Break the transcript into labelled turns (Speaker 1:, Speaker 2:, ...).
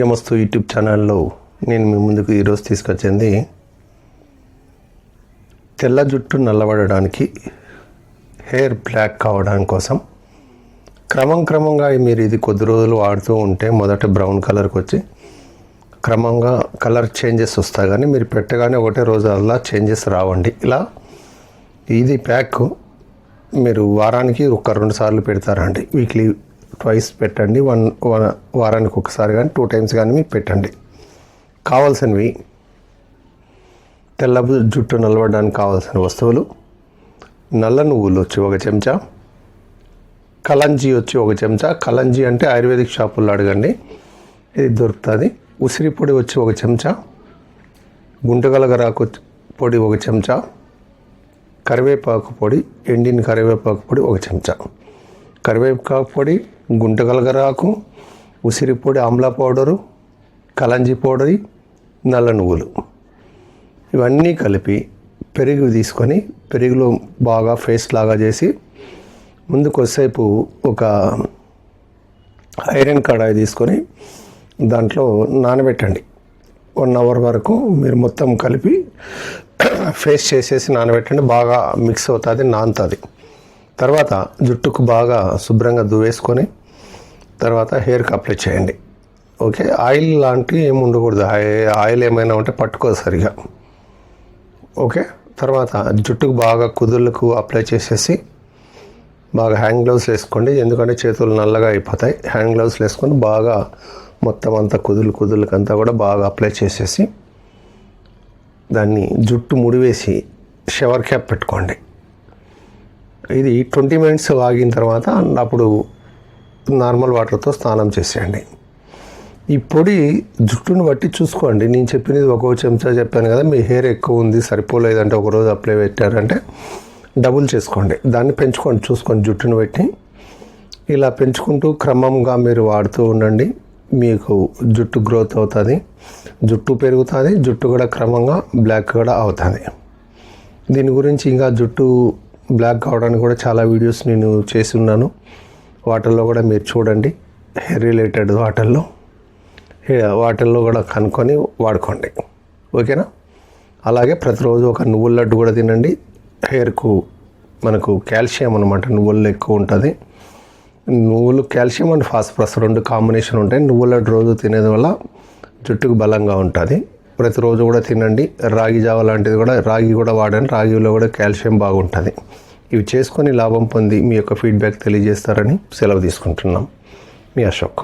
Speaker 1: నమస్తు YouTube ఛానల్లో నేను మీ ముందుకు ఈరోజు తీసుకొచ్చింది తెల్ల జుట్టు నల్లబడడానికి హెయిర్ బ్లాక్ కావడానికి కోసం. క్రమం క్రమంగా మీరు ఇది కొద్ది రోజులు వాడుతూ ఉంటే మొదట బ్రౌన్ కలర్కి వచ్చి క్రమంగా కలర్ చేంజెస్ వస్తాయి. కానీ మీరు పెట్టగానే ఒకటే రోజు అలా చేంజెస్ రావండి. ఇలా ఇది ప్యాక్ మీరు వారానికి ఒక రెండు సార్లు పెడతారండి. వీక్లీ ట్వైస్ పెట్టండి. వన్ వన్ వారానికి ఒకసారి కానీ టూ టైమ్స్ కానీ మీకు పెట్టండి. కావాల్సినవి తెల్ల జుట్టు నలవడానికి కావాల్సిన వస్తువులు నల్ల నువ్వులు వచ్చి ఒక చెంచా కలంజీ వచ్చి ఒక చెంచా. కలంజీ అంటే ఆయుర్వేదిక్ షాపుల్లో అడగండి. ఇది దొరుకుతుంది. ఉసిరి పొడి వచ్చి ఒక చెంచా. గుంటగలగరాకు పొడి ఒక చెంచా. కరివేపాకు పొడి ఎండిన కరివేపాకు పొడి ఒక చెంచా. కరివేపాకు పొడి గుంటగలగరాకు ఉసిరిపొడి ఆమ్లా పౌడరు కలంజీ పౌడరి నల్ల నువ్వులు. ఇవన్నీ కలిపి పెరుగు తీసుకొని పెరుగులో బాగా ఫేస్ లాగా చేసి ముందు కొద్దిసేపు ఒక ఐరన్ కడాయి తీసుకొని దాంట్లో నానబెట్టండి. వన్ అవర్ వరకు మీరు మొత్తం కలిపి ఫేస్ చేసేసి నానబెట్టండి. బాగా మిక్స్ అవుతుంది నానుతుంది. తర్వాత జుట్టుకు బాగా శుభ్రంగా దువ్వేసుకొని తర్వాత హెయిర్కి అప్లై చేయండి. ఓకే? ఆయిల్ లాంటివి ఏమి ఉండకూడదు. ఆయిల్ ఏమైనా ఉంటే పట్టుకోదు సరిగా. ఓకే? తర్వాత జుట్టుకు బాగా కుదుర్లకు అప్లై చేసేసి బాగా హ్యాండ్ గ్లౌస్ వేసుకోండి. ఎందుకంటే చేతులు నల్లగా అయిపోతాయి. హ్యాండ్ గ్లౌస్ వేసుకొని బాగా మొత్తం అంతా కుదులు కుదులకంతా కూడా బాగా అప్లై చేసేసి దాన్ని జుట్టు ముడివేసి షవర్ క్యాప్ పెట్టుకోండి. ఇది ట్వంటీ మినిట్స్ ఆగిన తర్వాత అప్పుడు నార్మల్ వాటర్తో స్నానం చేసేయండి. ఈ పొడి జుట్టును బట్టి చూసుకోండి. నేను చెప్పినది ఒక్కో చెంచా చెప్పాను కదా మీ హెయిర్ ఎక్కువ ఉంది సరిపోలేదంటే ఒకరోజు అప్లై పెట్టారంటే డబుల్ చేసుకోండి. దాన్ని పెంచుకోండి చూసుకోండి జుట్టును పెట్టి. ఇలా పెంచుకుంటూ క్రమంగా మీరు వాడుతూ ఉండండి. మీకు జుట్టు గ్రోత్ అవుతుంది జుట్టు పెరుగుతుంది జుట్టు కూడా క్రమంగా బ్లాక్ కూడా అవుతుంది. దీని గురించి ఇంకా జుట్టు బ్లాక్ కావడానికి కూడా చాలా వీడియోస్ నేను చేసి ఉన్నాను. వాటిల్లో కూడా మీరు చూడండి. హెయిర్ రిలేటెడ్ వాటిల్లో హే- వాటిల్లో కూడా కనుక్కొని వాడుకోండి. ఓకేనా? అలాగే ప్రతిరోజు ఒక నువ్వుల లడ్డు కూడా తినండి. హెయిర్కు మనకు కాల్షియం అనమాట నువ్వుల్లో ఎక్కువ ఉంటుంది. నువ్వులు కాల్షియం అండ్ ఫాస్ఫరస్ రెండు కాంబినేషన్ ఉంటాయి. నువ్వుల లడ్డు రోజు తినేది వల్ల జుట్టుకు బలంగా ఉంటుంది. ప్రతిరోజు కూడా తినండి. రాగి జావ లాంటిది కూడా రాగి కూడా వాడండి. రాగిలో కూడా కాల్షియం బాగుంటుంది. ఇవి చేసుకొని లాభం పొంది మీ యొక్క ఫీడ్బ్యాక్ తెలియజేస్తారని సెలవు తీసుకుంటున్నాం. మీ అశోక్.